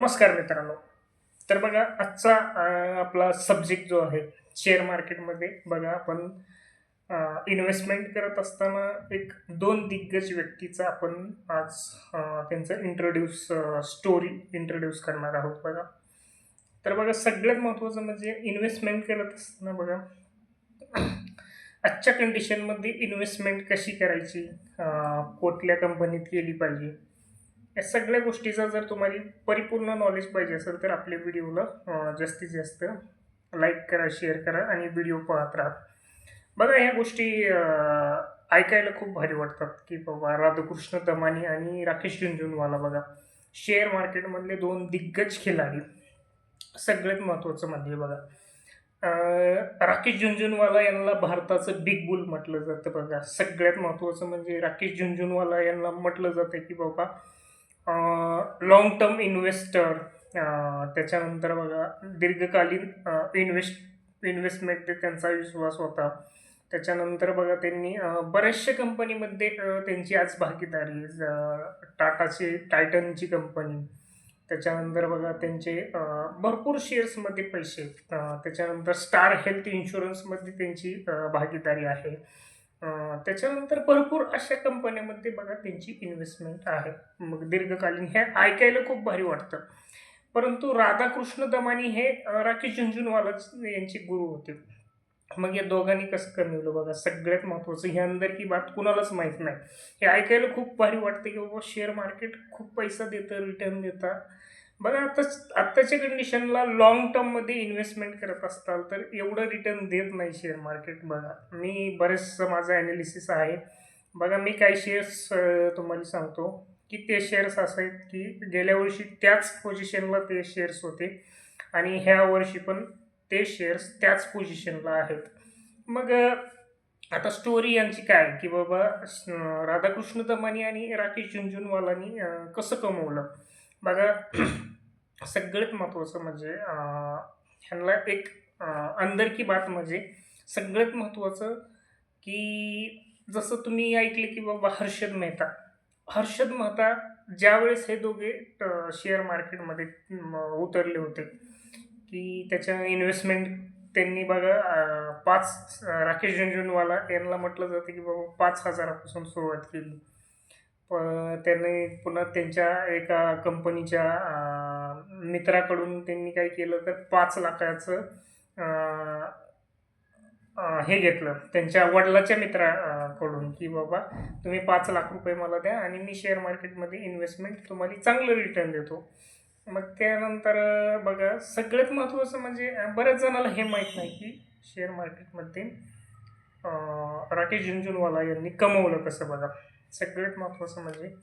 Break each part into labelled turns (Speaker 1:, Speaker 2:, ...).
Speaker 1: नमस्कार मित्रांनो. तर बघा आजचा आपला सब्जेक्ट जो आहे शेअर मार्केटमध्ये बघा आपण इन्व्हेस्टमेंट करत असताना एक दोन दिग्गज व्यक्तीचा आपण आज त्यांचं इंट्रोड्यूस स्टोरी इंट्रोड्यूस करणार आहोत बघा. तर बघा सगळ्यात महत्त्वाचं म्हणजे इन्व्हेस्टमेंट करत असताना बघा आजच्या कंडिशनमध्ये इन्व्हेस्टमेंट कशी करायची? कुठल्या कंपनीत केली पाहिजे? या सगळ्या गोष्टीचा जर तुम्हाला परिपूर्ण नॉलेज पाहिजे असेल तर आपल्या व्हिडिओला जास्तीत जास्त लाईक करा शेअर करा आणि व्हिडिओ पाहत राहा. बघा ह्या गोष्टी ऐकायला खूप भारी वाटतात की बाबा राधाकृष्ण दमानी आणि राकेश झुंझुनवाला बघा. शेअर मार्केटमधले दोन दिग्गज खिलाडी. सगळ्यात महत्त्वाचं म्हणजे बघा राकेश झुंझुनवाला यांना भारताचं बिग बुल म्हटलं जातं बघा. सगळ्यात महत्त्वाचं म्हणजे राकेश झुंझुनवाला यांना म्हटलं जातं की बाबा लॉंग टर्म इन्व्हेस्टर त्याच्यानंतर बघा दीर्घकालीन इन्व्हेस्ट इन्व्हेस्टमेंट त्यांचा विश्वास होता. त्याच्यानंतर बघा त्यांनी बऱ्याचशा कंपनीमध्ये त्यांची आज भागीदारी टाटाची टायटनची कंपनी त्याच्यानंतर बघा त्यांचे भरपूर शेअर्समध्ये पैसे त्याच्यानंतर स्टार हेल्थ इन्शुरन्समध्ये त्यांची भागीदारी आहे. त्याच्यानंतर भरपूर अशा कंपन्यामध्ये बघा त्यांची इन्व्हेस्टमेंट आहे. मग दीर्घकालीन हे ऐकायला खूप भारी वाटतं. परंतु राधाकृष्ण दमानी हे अं, राकेश झुंझुनवालाच यांचे गुरु होते. मग या दोघांनी कसं कमवलं बघा? सगळ्यात महत्त्वाचं ह्या अंदर की बात कुणालाच माहीत नाही. हे ऐकायला खूप भारी वाटतं की बाबा शेअर मार्केट खूप पैसा देतं रिटर्न देतं बघा आता आत्ताच्या कंडिशनला लॉंग टर्ममध्ये इन्व्हेस्टमेंट करत असताल तर एवढं रिटर्न देत नाही शेअर मार्केट बघा. मी बरेचसं माझं ॲनालिसिस आहे. बघा मी काही शेअर्स तुम्हाला सांगतो की ते शेअर्स असं आहेत की गेल्या वर्षी त्याच पोझिशनला ते शेअर्स होते आणि ह्या वर्षी पण ते शेअर्स त्याच पोझिशनला आहेत. मग आता स्टोरी यांची काय? की बाबा राधाकृष्ण दमानी आणि राकेश झुंझुनवालानी कसं कमवलं? बघा सगळ्यात महत्त्वाचं म्हणजे ह्यांना एक अं, अंदर की बात म्हणजे सगळ्यात महत्त्वाचं की जसं तुम्ही ऐकले की बाबा हर्षद मेहता. हर्षद मेहता ज्यावेळेस हे दोघे शेअर मार्केटमध्ये उतरले होते की त्याच्या इन्व्हेस्टमेंट त्यांनी बघा पाच राकेश झुंझुनवाला यांना म्हटलं जातं की बाबा पाच हजारापासून सुरुवात केली. प त्याने पुन्हा त्यांच्या एका कंपनीच्या मित्राकडून त्यांनी काय केलं तर पाच लाखाचं हे घेतलं. त्यांच्या वडिलाच्या मित्राकडून की बाबा तुम्ही पाच लाख रुपये मला द्या आणि मी शेअर मार्केटमध्ये इन्व्हेस्टमेंट तुम्हाला चांगलं रिटर्न देतो. मग त्यानंतर बघा सगळ्यात महत्त्वाचं म्हणजे बऱ्याच जणाला हे माहीत नाही की शेअर मार्केटमध्ये राकेश झुंझुनवाला यांनी कमवलं कसं बघा. सगळ्यात महत्त्वाचं म्हणजे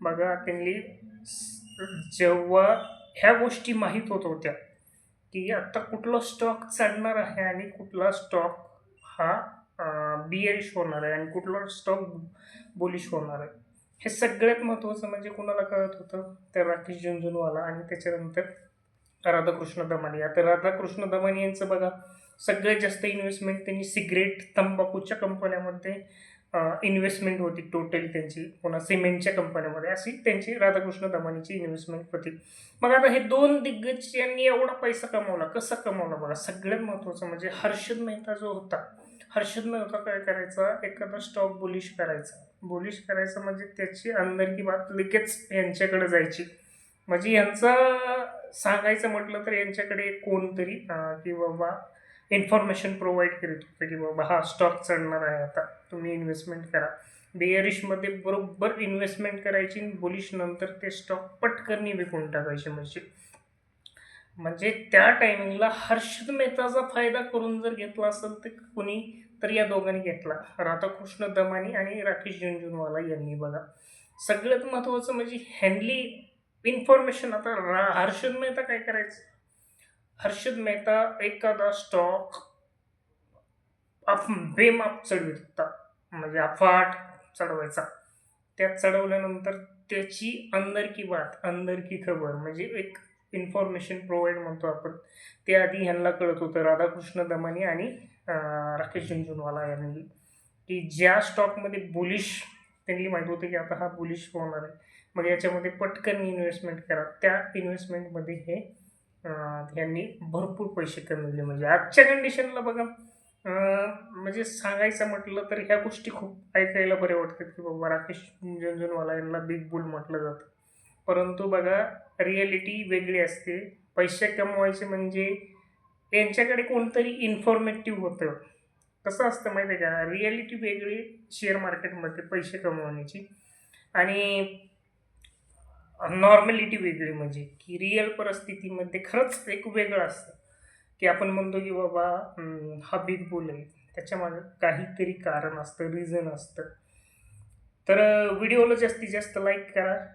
Speaker 1: बघा त्यांनी जेव्हा ह्या गोष्टी माहीत होत होत्या की आत्ता कुठला स्टॉक चढणार आहे आणि कुठला स्टॉक हा बियरिश होणार आहे आणि कुठला स्टॉक बुलिश होणार आहे. हे सगळ्यात महत्त्वाचं म्हणजे कुणाला कळत होतं? तर राकेश झुंझुनवाला आणि त्याच्यानंतर राधाकृष्ण दमानी आता राधाकृष्ण दमानी यांचं बघा सगळ्यात जास्त इन्व्हेस्टमेंट त्यांनी सिगरेट तंबाखूच्या कंपन्यामध्ये इन्व्हेस्टमेंट होती टोटल त्यांची. पुन्हा सिमेंटच्या कंपन्यामध्ये अशी त्यांची राधाकृष्ण दमानीची इन्व्हेस्टमेंट होती. मग आता हे दोन दिग्गज यांनी एवढा पैसा कमवला. कसा कमवला बघा? सगळ्यात महत्त्वाचं म्हणजे हर्षद मेहता जो होता हर्षद मेहता काय करायचा? एखादा स्टॉक बुलिश करायचा. बुलिश करायचा म्हणजे त्याची अंदरकी बात लगेच यांच्याकडे जायची. म्हणजे यांचं सांगायचं म्हटलं तर यांच्याकडे कोणतरी की बाबा इन्फॉर्मेशन प्रोव्हाइड करीत होतं की बाबा हा स्टॉक चढणार आहे आता. तुम्ही इन्व्हेस्टमेंट करा. बेअरिशमध्ये बरोबर इन्व्हेस्टमेंट करायची बुलिश नंतर ते स्टॉक पटकन विकून टाकायचे म्हणजे. म्हणजे त्या टायमिंगला हर्षद मेहताचा फायदा करून जर घेतला असेल तर कुणी तर या दोघांनी घेतला. राधाकृष्ण दमानी आणि राकेश झुंझुनवाला यांनी बघा. सगळ्यात महत्त्वाचं म्हणजे हँडली इन्फॉर्मेशन आता रा हर्षद मेहता काय करायचं? हर्षद मेहता एखादा स्टॉक अफ बेमाप चढवित. होता म्हणजे अफाट चढवायचा. त्यात चढवल्यानंतर त्याची अंदर की बात अंदर की खबर म्हणजे एक इन्फॉर्मेशन प्रोव्हाइड म्हणतो आपण. ते आधी ह्यांना कळत होतं राधाकृष्ण दमानी आणि राकेश झुंझुनवाला यांनी. की ज्या स्टॉकमध्ये बुलिश त्यांनी माहीत होतं की आता हा बुलिश होणार आहे. मग याच्यामध्ये पटकन इन्व्हेस्टमेंट करा. त्या इन्व्हेस्टमेंटमध्ये हे ह्यांनी यांनी भरपूर पैसे कमवले म्हणजे आजच्या कंडिशनला बघा म्हणजे सांगायचं म्हटलं तर ह्या गोष्टी खूप ऐकायला बरे वाटतात की बाबा राकेश झुंझुनवाला यांना बिग बुल म्हटलं जातं. परंतु बघा रिॲलिटी वेगळी असते. पैसे कमवायचे म्हणजे यांच्याकडे कोणतरी इन्फॉर्मेटिव्ह होतं. कसं असतं माहिती आहे का? रिॲलिटी वेगळी शेअर मार्केटमध्ये पैसे कमवण्याची. आणि नॉर्मॅलिटी वेगळी म्हणजे की रिअल परिस्थितीमध्ये खरंच एक वेगळं असतं. की आपण म्हणतो की बाबा हा बिग बुल आहे त्याच्यामागे काहीतरी कारण असतं रिझन असतं. तर व्हिडिओला जास्तीत जास्त लाईक करा.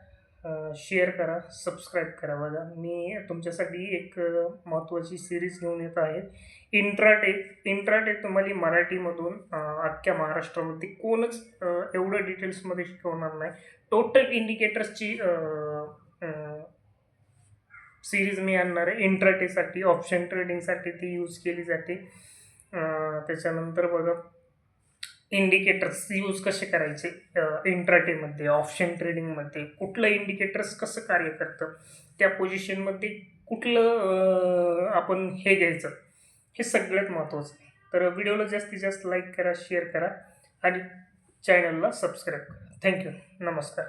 Speaker 1: शेअर करा सबस्क्राईब करा बघा. मी तुमच्यासाठी एक महत्त्वाची सिरीज घेऊन येत आहे. इंट्राटेक इंट्राटेक तुम्हाला मराठीमधून अख्ख्या महाराष्ट्रामध्ये कोणच एवढं डिटेल्समध्ये शिकवणार नाही. टोटल इंडिकेटर्सची सिरीज मी आणणार आहे. इंट्राटेसाठी ऑप्शन ट्रेडिंगसाठी ती यूज केली जाते. त्याच्यानंतर बघा. इंडिकेटर्स यूज कसे करायचे? इंट्राटेमध्ये ऑप्शन ट्रेडिंगमध्ये कुठलं इंडिकेटर्स कसं कार्य करतं? त्या पोझिशनमध्ये कुठलं आपण हे घ्यायचं? हे सगळ्यात महत्त्वाचं तर व्हिडिओला जास्तीत जास्त लाईक करा शेअर करा आणि चॅनलला सबस्क्राईब करा. थँक्यू नमस्कार.